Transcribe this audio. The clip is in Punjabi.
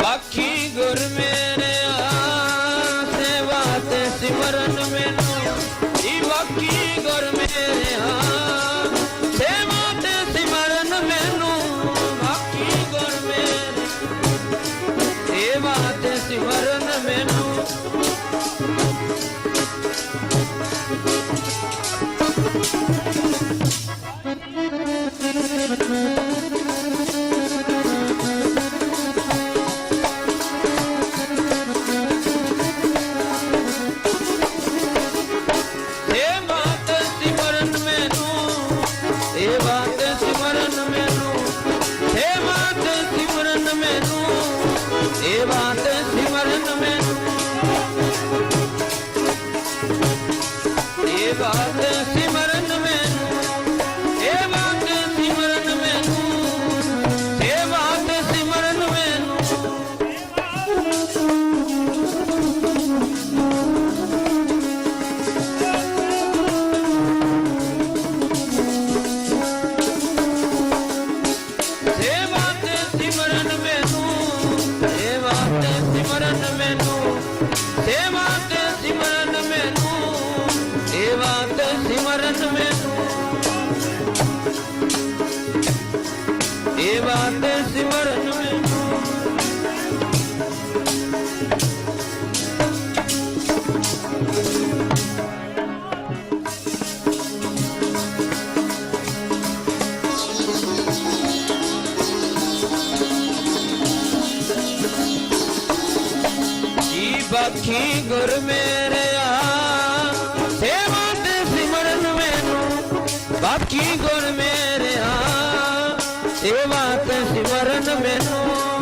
ਆਖੀ ਗੁਰ ਮੇਰੇ ਆਸੇ ਵਾਤੇ ਸਿਮਰਨ ਮੈਨੂੰ ਈ ਵਾਕੀ ਗੁਰ ਮੇਰੇ ਆਸੇ ਵਾਤੇ ਸਿਮਰਨ ਮੈਨੂੰ ਵਾਕੀ ਗੁਰ ਮੇਰੇ ਏ ਵਾਤੇ ਸਿਮਰਨ માથે સિમરન મેનું હે માથે સિમરન મેનું હે માથે મેનું તે વાત સિમરન મેનું તે વાત સિમરન મેનું તે વાત સિમરન ਆਖੀ ਗੁਰ ਮੇਰਿਆ ਸੇਵਾ ਤੇ ਸਿਮਰਨ ਮੈਨੂੰ। ਬਾਕੀ ਗੁਰ ਮੇਰਿਆ ਸੇਵਾ ਤੇ ਸਿਮਰਨ ਮੈਨੂੰ।